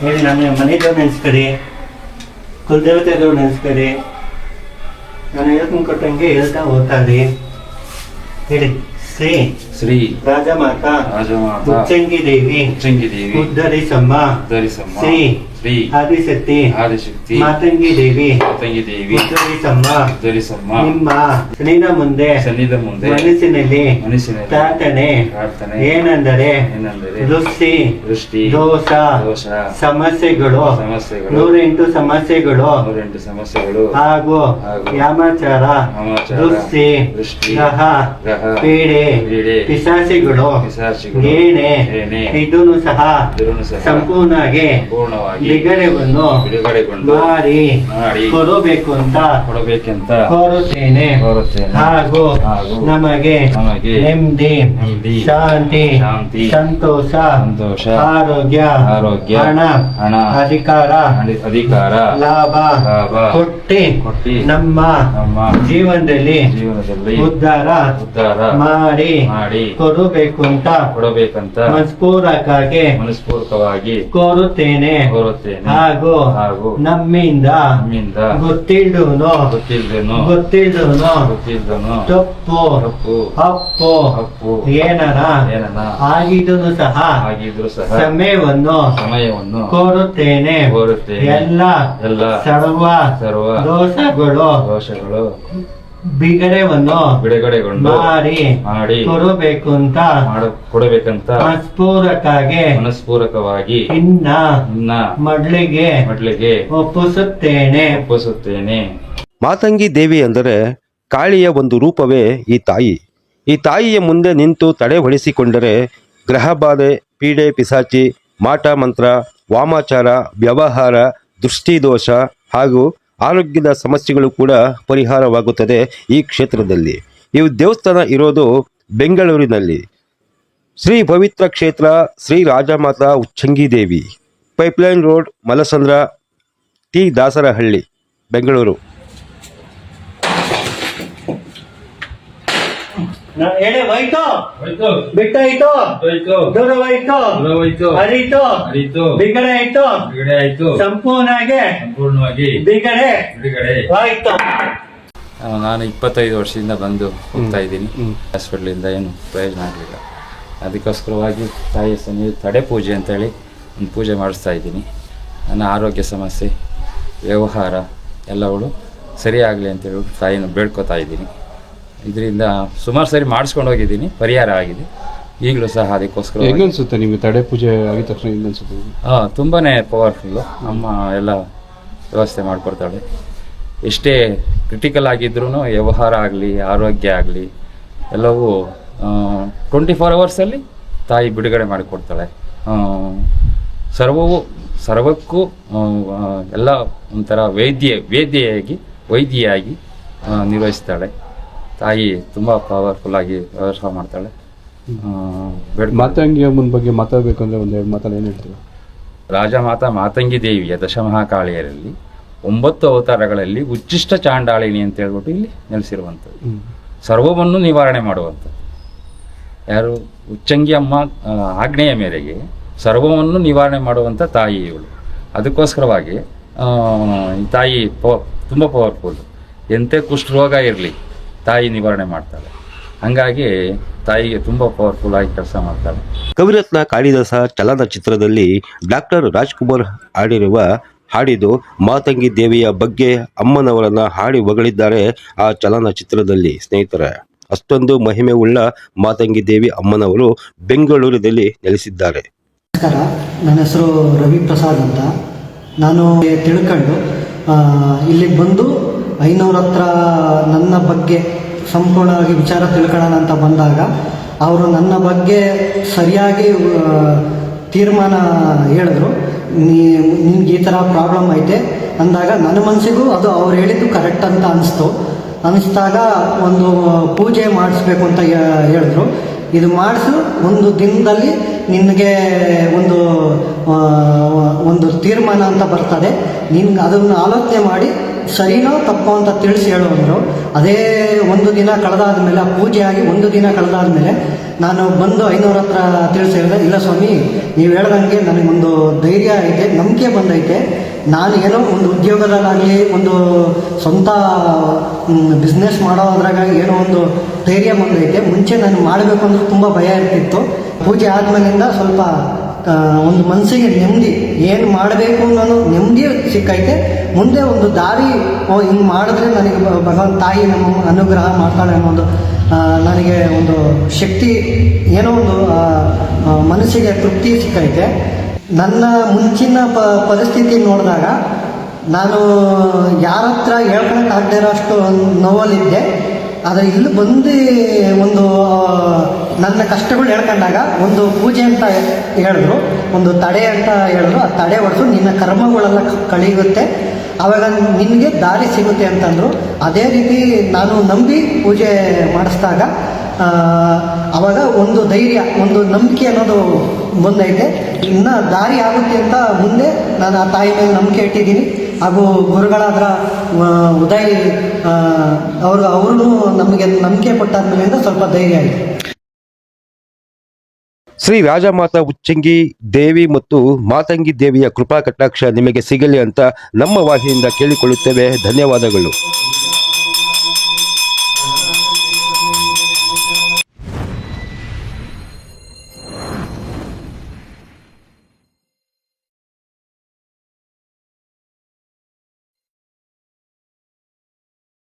ಹೇಳಿ ನನ್ನ ಮನೆಯವ್ರು ನೆನೆಸ್ಕರಿ ಕುಲದೇವತೆ ದೇವ್ರು ನೆನೆಸ್ಕರಿ. ನಾನು ಹೇಳ್ಕೊಂಡು ಕೊಟ್ಟಂಗೆ ಹೇಳ್ತಾ ಹೋಗ್ತಾರಿ ಹೇಳಿ ಶ್ರೀ ಶ್ರೀ ರಾಜಮಾತಾ ರಾಜಮಾತಾ ಉಚ್ಚಂಗಿ ದೇವಿ ಉಚ್ಚಂಗಿ ದೇವಿ ಉದ್ಧರಿಸಮ್ಮ ಧರಿಸಮ್ಮ ಶ್ರೀ ಶ್ರೀ ಆದಿಶಕ್ತಿ ಆದಿಶಕ್ತಿ ಮಾತಂಗಿ ದೇವಿ ಮಾತಂಗಿ ದೇವಿ ಉದ್ಧರಿಸಮ್ಮ ಧರಿಸಮ್ಮ ನಿಮ್ಮ ಸನಿದ ಮುಂದೆ ಸನಿದ ಮುಂದೆ ಮನಸ್ಸಿನಲ್ಲಿ ಮನಸ್ಸಿನಲ್ಲಿ ಪ್ರಾರ್ಥನೆ ಪ್ರಾರ್ಥನೆ ಏನೆಂದರೆ ಏನೆಂದರೆ ದೃಷ್ಟಿ ದೃಷ್ಟಿ ದೋಷ ದೋಷ ಸಮಸ್ಯೆಗಳು ಸಮಸ್ಯೆಗಳು ನೂರೆಂಟು ಸಮಸ್ಯೆಗಳು ನೂರೆಂಟು ಸಮಸ್ಯೆಗಳು ಹಾಗೂ ಯಾಮಾಚಾರ ದೃಷ್ಟಿ ದೃಷ್ಟಿ, ಗ್ರಹ, ಪೀಡೆ ಪೀಡೆ, ಪಿಶಾಚಿಗಳು. ಪಿಶಾಚಿಗಳು, ಏನೆ. ಏನೆ, ಇದನ್ನು ಸಹ ಇದನ್ನು ಸಹ ಸಂಪೂರ್ಣವಾಗಿ ಪೂರ್ಣವಾಗಿ ಬಿಡುಗಡೆವನ್ನು ಬಿಡುಗಡೆಗೊಂಡು ಮಾಡಿ ಮಾಡಿ ಕೊಡಬೇಕು ಅಂತ ಕೊಡಬೇಕಂತ ಕೋರುತ್ತೇನೆ. ಕೋರುತ್ತೇನೆ. ಹಾಗೂ ಹಾಗೂ ನಮಗೆ ನಮಗೆ ನೆಮ್ಮದಿ ನೆಮ್ಮದಿ, ಶಾಂತಿ ಶಾಂತಿ, ಸಂತೋಷ ಸಂತೋಷ, ಆರೋಗ್ಯ ಆರೋಗ್ಯ, ಹಣ ಹಣ, ಅಧಿಕಾರ ಅಧಿ- ಅಧಿಕಾರ ಲಾಭ ಲಾಭ, ಕೊಟ್ಟಿ ಕೊಟ್ಟಿ ನಮ್ಮ ನಮ್ಮ ಜೀವನದಲ್ಲಿ ಜೀವನದಲ್ಲಿ ಉದ್ಧಾರ ಉದ್ಧಾರ ಮಾಡಿ ಮಾಡಿ ಕೊಡಬೇಕು ಅಂತ ಕೊಡಬೇಕಂತ ಮನಸ್ಪೂರ್ವಕವಾಗಿ ಮನಸ್ಪೂರ್ವಕವಾಗಿ ಕೋರುತ್ತೇನೆ ಕೋರುತ್ತೇನೆ ಹಾಗೂ ಹಾಗೂ ನಮ್ಮಿಂದ ನಮ್ಮಿಂದ ಗೊತ್ತಿಲ್ದೂನು ಗೊತ್ತಿಲ್ಲದೇನು ಗೊತ್ತಿಲ್ಲದನು ಗೊತ್ತಿಲ್ಲದನು ತಪ್ಪು ತಪ್ಪು ಅಪ್ಪು ಹಪ್ಪು ಏನನ ಏನನ ಆಗಿದ್ರು ಸಹ ಆಗಿದ್ರು ಸಹ ಸಮಯವನ್ನು ಸಮಯವನ್ನು ಕೋರುತ್ತೇನೆ ಕೋರುತ್ತೇನೆ. ಎಲ್ಲ ಎಲ್ಲ ಸರ್ವ ಸರ್ವ ದೋಷಗಳು ದೋಷಗಳು ಬಿಗಡೆವನ್ನು ಬಿಡುಗಡೆಗೊಂಡು ಮಾಡಿ ಮಾಡಿ ಕೊಡಬೇಕು ಅಂತ ಮಾಡ ಕೊಡಬೇಕಂತ ಮನಸ್ಪೂರಕಾಗಿ ಮನಸ್ಪೂರಕವಾಗಿ ಇನ್ನ ಇನ್ನ ಮಡ್ಲಿಗೆ ಮಡ್ಲಿಗೆ ಒಪ್ಪಿಸುತ್ತೇನೆ. ಒಪ್ಪಿಸುತ್ತೇನೆ. ಮಾತಂಗಿ ದೇವಿ ಅಂದರೆ ಕಾಳಿಯ ಒಂದು ರೂಪವೇ ಈ ತಾಯಿ. ಈ ತಾಯಿಯ ಮುಂದೆ ನಿಂತು ತಡೆ ಹೊಡೆಸಿಕೊಂಡರೆ ಗ್ರಹಬಾಧೆ ಪೀಡೆ ಪಿಸಾಚಿ ಮಾಟ ಮಂತ್ರ ವಾಮಾಚಾರ ವ್ಯವಹಾರ ದೃಷ್ಟಿದೋಷ ಹಾಗೂ ಆರೋಗ್ಯದ ಸಮಸ್ಯೆಗಳು ಕೂಡ ಪರಿಹಾರವಾಗುತ್ತದೆ ಈ ಕ್ಷೇತ್ರದಲ್ಲಿ. ಈ ದೇವಸ್ಥಾನ ಇರೋದು ಬೆಂಗಳೂರಿನಲ್ಲಿ. ಶ್ರೀ ಪವಿತ್ರ ಕ್ಷೇತ್ರ Shri Rajamata Uchchangi Devi. Pipeline road Malasandra T Dasarahalli, Bengaluru. ನಾ- ಹೇಳಿ ಹೋಯ್ತು. ಬಿಟ್ಟಾಯ್ತು. ದೂರವಾಯ್ತು ಅರಿತು ಬಿಗಡೆ ಆಯ್ತು. ಆಯ್ತು. ಸಂಪೂರ್ಣವಾಗಿ ಸಂಪೂರ್ಣವಾಗಿ ಬಿಗಡೆ ಬಿಡುಗಡೆ ಆಯ್ತು. ನಾನು ಇಪ್ಪತ್ತೈದು ವರ್ಷದಿಂದ ಬಂದು ಹೋಗ್ತಾ ಇದ್ದೀನಿ. ಹಾಸ್ಪಿಟ್ಲಿಂದ ಏನು ಪ್ರಯೋಜನ ಆಗಲಿಲ್ಲ. ಅದಕ್ಕೋಸ್ಕರವಾಗಿ ತಾಯಿ ಸನ್ನಿಧಿ ತಡೆ ಪೂಜೆ ಅಂತೇಳಿ ಒಂದು ಪೂಜೆ ಮಾಡಿಸ್ತಾ ಇದ್ದೀನಿ. ನನ್ನ ಆರೋಗ್ಯ ಸಮಸ್ಯೆ ವ್ಯವಹಾರ ಎಲ್ಲವಳು ಸರಿಯಾಗಲಿ ಅಂತೇಳಿ ತಾಯಿನ ಬೇಡ್ಕೋತಾ ಇದ್ದೀನಿ. ಇದರಿಂದ ಸುಮಾರು ಸರಿ ಮಾಡಿಸ್ಕೊಂಡು ಹೋಗಿದ್ದೀನಿ ಪರಿಹಾರ ಆಗಿದೆ. ಈಗಲೂ ಸಹ ಅದಕ್ಕೋಸ್ಕರ ಹೆಂಗನ್ಸುತ್ತೆ ನಿಮಗೆ ತಡೆ ಪೂಜೆ ಆಗಿದ ತಕ್ಷಣ ಹೆಂಗನ್ಸುತ್ತೆ? ಹಾಂ ತುಂಬಾ ಪವರ್ಫುಲ್ಲು ಅಮ್ಮ ಎಲ್ಲ ವ್ಯವಸ್ಥೆ ಮಾಡಿಕೊಡ್ತಾಳೆ. ಎಷ್ಟೇ ಕ್ರಿಟಿಕಲ್ ಆಗಿದ್ರೂ ವ್ಯವಹಾರ ಆಗಲಿ ಆರೋಗ್ಯ ಆಗಲಿ ಎಲ್ಲವೂ ಟ್ವೆಂಟಿ ಫೋರ್ ಅವರ್ಸಲ್ಲಿ ತಾಯಿ ಬಿಡುಗಡೆ ಮಾಡಿಕೊಡ್ತಾಳೆ. ಸರ್ವವು ಸರ್ವಕ್ಕೂ ಎಲ್ಲ ಒಂಥರ ವೈದ್ಯ ವೇದ್ಯೆಯಾಗಿ ವೈದ್ಯೆಯಾಗಿ ನಿರ್ವಹಿಸ್ತಾಳೆ. ತಾಯಿ ತುಂಬ ಪವರ್ಫುಲ್ಲಾಗಿ ವ್ಯವಸ್ಥೆ ಮಾಡ್ತಾಳೆ. ಮಾತಂಗಿಯ ಮುನ್ ಮಾತಂಗಿ ಅಮ್ಮನ ಬಗ್ಗೆ ಮಾತಾಡಬೇಕಂದ್ರೆ ಒಂದು ಎರಡು ಮಾತಲ್ಲಿ ಏನು ಹೇಳ್ತೀವಿ ರಾಜಮಾತಾ ಮಾತಂಗಿ ದೇವಿಯ ದಶಮಹಾಕಾಳಿಯರಲ್ಲಿ ಒಂಬತ್ತು ಅವತಾರಗಳಲ್ಲಿ ಉಚ್ಚಿಷ್ಟ ಚಾಂಡಾಳಿನಿ ಅಂತ ಹೇಳ್ಬಿಟ್ಟು ಇಲ್ಲಿ ನೆಲೆಸಿರುವಂಥದ್ದು. ಸರ್ವವನ್ನು ನಿವಾರಣೆ ಮಾಡುವಂಥದ್ದು. ಯಾರು? ಉಚ್ಚಂಗಿ ಅಮ್ಮ ಆಜ್ಞೆಯ ಮೇರೆಗೆ ಸರ್ವವನ್ನು ನಿವಾರಣೆ ಮಾಡುವಂಥ ತಾಯಿ ಇವಳು. ಅದಕ್ಕೋಸ್ಕರವಾಗಿ ತಾಯಿ ಪ ತುಂಬ ಪವರ್ಫುಲ್ ಎಂತೆ ಕುಷ್ಠರೋಗ ಇರಲಿ. ನಿವಾರಣೆ ಮಾಡ್ತಾಳೆ. ಹಾಗಾಗಿ ತಾಯಿಗೆ ತುಂಬ ಪವರ್ಫುಲ್ ಆಗಿ ಕೆಲಸ ಮಾಡ್ತಾಳೆ. ಕವಿರತ್ನ ಕಾಳಿದಾಸ ಚಲನಚಿತ್ರದಲ್ಲಿ ಡಾಕ್ಟರ್ ರಾಜ್ಕುಮಾರ್ ಹಾಡಿರುವ ಹಾಡಿದು ಮಾತಂಗಿ ದೇವಿಯ ಬಗ್ಗೆ ಅಮ್ಮನವರನ್ನ ಹಾಡಿ ಹೊಗಳಿದ್ದಾರೆ ಆ ಚಲನಚಿತ್ರದಲ್ಲಿ. ಸ್ನೇಹಿತರೆ ಅಷ್ಟೊಂದು ಮಹಿಮೆ ಉಳ್ಳ ಮಾತಂಗಿ ದೇವಿ ಅಮ್ಮನವರು ಬೆಂಗಳೂರಿನಲ್ಲಿ ನೆಲೆಸಿದ್ದಾರೆ. ನಮಸ್ಕಾರ ನನ್ನ ಹೆಸರು ರವಿ ಪ್ರಸಾದ್ ಅಂತ. ನಾನು ತಿಳ್ಕೊಂಡು ಇಲ್ಲಿಗೆ ಬಂದು ಐನೂರ ಹತ್ರ ನನ್ನ ಬಗ್ಗೆ ಸಂಪೂರ್ಣವಾಗಿ ವಿಚಾರ ತಿಳ್ಕೊಳ್ಳೋಣ ಅಂತ ಬಂದಾಗ ಅವರು ನನ್ನ ಬಗ್ಗೆ ಸರಿಯಾಗಿ ತೀರ್ಮಾನ ಹೇಳಿದ್ರು. ನೀ, ನಿನ್ಗೆ ಈ ಥರ ಪ್ರಾಬ್ಲಮ್ ಐತೆ. ಅಂದಾಗ ನನ್ನ ಮನಸ್ಸಿಗೂ ಅದು ಅವ್ರು ಹೇಳಿದ್ದು ಕರೆಕ್ಟ್ ಅಂತ ಅನಿಸ್ತು. ಅನಿಸಿದಾಗ ಒಂದು ಪೂಜೆ ಮಾಡಿಸ್ಬೇಕು ಅಂತ ಹೇಳಿದ್ರು. ಇದು ಮಾಡಿಸು, ಒಂದು ದಿನದಲ್ಲಿ ನಿನಗೆ ಒಂದು ಒಂದು ತೀರ್ಮಾನ ಅಂತ ಬರ್ತದೆ. ನಿನ್ಗೆ ಅದನ್ನು ಆಲೋಚನೆ ಮಾಡಿ ಸರಿನೋ ತಪ್ಪೋ ಅಂತ ತಿಳಿಸಿ ಹೇಳುವಂದರು ಅದೇ ಒಂದು ದಿನ ಕಳೆದಾದ ಮೇಲೆ ಆ ಪೂಜೆ ಆಗಿ ಒಂದು ದಿನ ಕಳೆದಾದ ಮೇಲೆ ನಾನು ಬಂದು ಐನೂರ ಹತ್ರ ತಿಳಿಸಿ ಹೇಳಿದೆ, ಇಲ್ಲ ಸ್ವಾಮಿ, ನೀವು ಹೇಳ್ದಂಗೆ ನನಗೊಂದು ಧೈರ್ಯ ಐತೆ, ನಂಬಿಕೆ ಬಂದೈತೆ ನಾನು ಏನೋ ಒಂದು ಉದ್ಯೋಗದಲ್ಲಾಗಲಿ, ಒಂದು ಸ್ವಂತ ಬಿಸ್ನೆಸ್ ಮಾಡೋದ್ರಾಗ ಏನೋ ಒಂದು ಧೈರ್ಯ ಬಂದೈತೆ, ಮುಂಚೆ ನಾನು ಮಾಡಬೇಕು ಅಂದ್ರೆ ತುಂಬ ಭಯ ಇರ್ತಿತ್ತು. ಪೂಜೆ ಆದ್ಮೇಲಿಂದ ಸ್ವಲ್ಪ ಒಂದು ಮನಸ್ಸಿಗೆ ನೆಮ್ಮದಿ. ಏನು ಮಾಡಬೇಕು ಅನ್ನೋ ನೆಮ್ಮದಿ ಸಿಕ್ಕೈತೆ. ಮುಂದೆ ಒಂದು ದಾರಿ, ಓ, ಹಿಂಗೆ ಮಾಡಿದ್ರೆ ನನಗೆ ಭಗವಂತ ತಾಯಿ ನಮ್ಮ ಅನುಗ್ರಹ ಮಾಡ್ತಾಳೆ ಅನ್ನೋ ಒಂದು ನನಗೆ ಒಂದು ಶಕ್ತಿ, ಏನೋ ಒಂದು ಮನಸ್ಸಿಗೆ ತೃಪ್ತಿ ಸಿಕ್ಕೈತೆ. ನನ್ನ ಮುಂಚಿನ ಪ, ಪರಿಸ್ಥಿತಿ ನೋಡಿದಾಗ ನಾನು ಯಾರ ಹತ್ರ ಹೇಳ್ಕೊಳಕ್ಕಾಗದೇ ಇರೋ ಅಷ್ಟು ನೋವಲ್ಲಿದ್ದೆ. ಆದರೆ ಇಲ್ಲಿ ಬಂದು ಒಂದು ನನ್ನ ಕಷ್ಟಗಳು ಹೇಳ್ಕೊಂಡಾಗ ಒಂದು ಪೂಜೆ ಅಂತ ಹೇಳಿದ್ರು, ಒಂದು ತಡೆ ಅಂತ ಹೇಳಿದ್ರು. ಆ ತಡೆ ಹೊಡೆದು ನಿನ್ನ ಕರ್ಮಗಳೆಲ್ಲ ಕಳೆಯುತ್ತೆ. ಆವಾಗ ನಿನಗೆ ದಾರಿ ಸಿಗುತ್ತೆ ಅಂತಂದರು. ಅದೇ ರೀತಿ ನಾನು ನಂಬಿ ಪೂಜೆ ಮಾಡಿಸಿದಾಗ ಆವಾಗ ಒಂದು ಧೈರ್ಯ, ಒಂದು ನಂಬಿಕೆ ಅನ್ನೋದು ಬಂದೈತೆ. ಇನ್ನು ದಾರಿ ಆಗುತ್ತೆ ಅಂತ ಮುಂದೆ ನಾನು ಆ ತಾಯಿ ಮೇಲೆ ನಂಬಿಕೆ ಇಟ್ಟಿದ್ದೀನಿ. ಹಾಗೂ ಗುರುಗಳಾದ್ರ ಉದಯ್ ಅವರು ಅವರು ನಮಗೆ ನಂಬಿಕೆ ಕೊಟ್ಟಾದ್ಮೇಲಿಂದ ಸ್ವಲ್ಪ ಧೈರ್ಯ ಆಯಿತು. ಶ್ರೀ ರಾಜಮಾತಾ ಉಚ್ಚಂಗಿ ದೇವಿ ಮತ್ತು ಮಾತಂಗಿ ದೇವಿಯ ಕೃಪಾ ಕಟಾಕ್ಷ ನಿಮಗೆ ಸಿಗಲಿ ಅಂತ ನಮ್ಮ ವಾಹಿನಿಯಿಂದ ಕೇಳಿಕೊಳ್ಳುತ್ತೇವೆ. ಧನ್ಯವಾದಗಳು.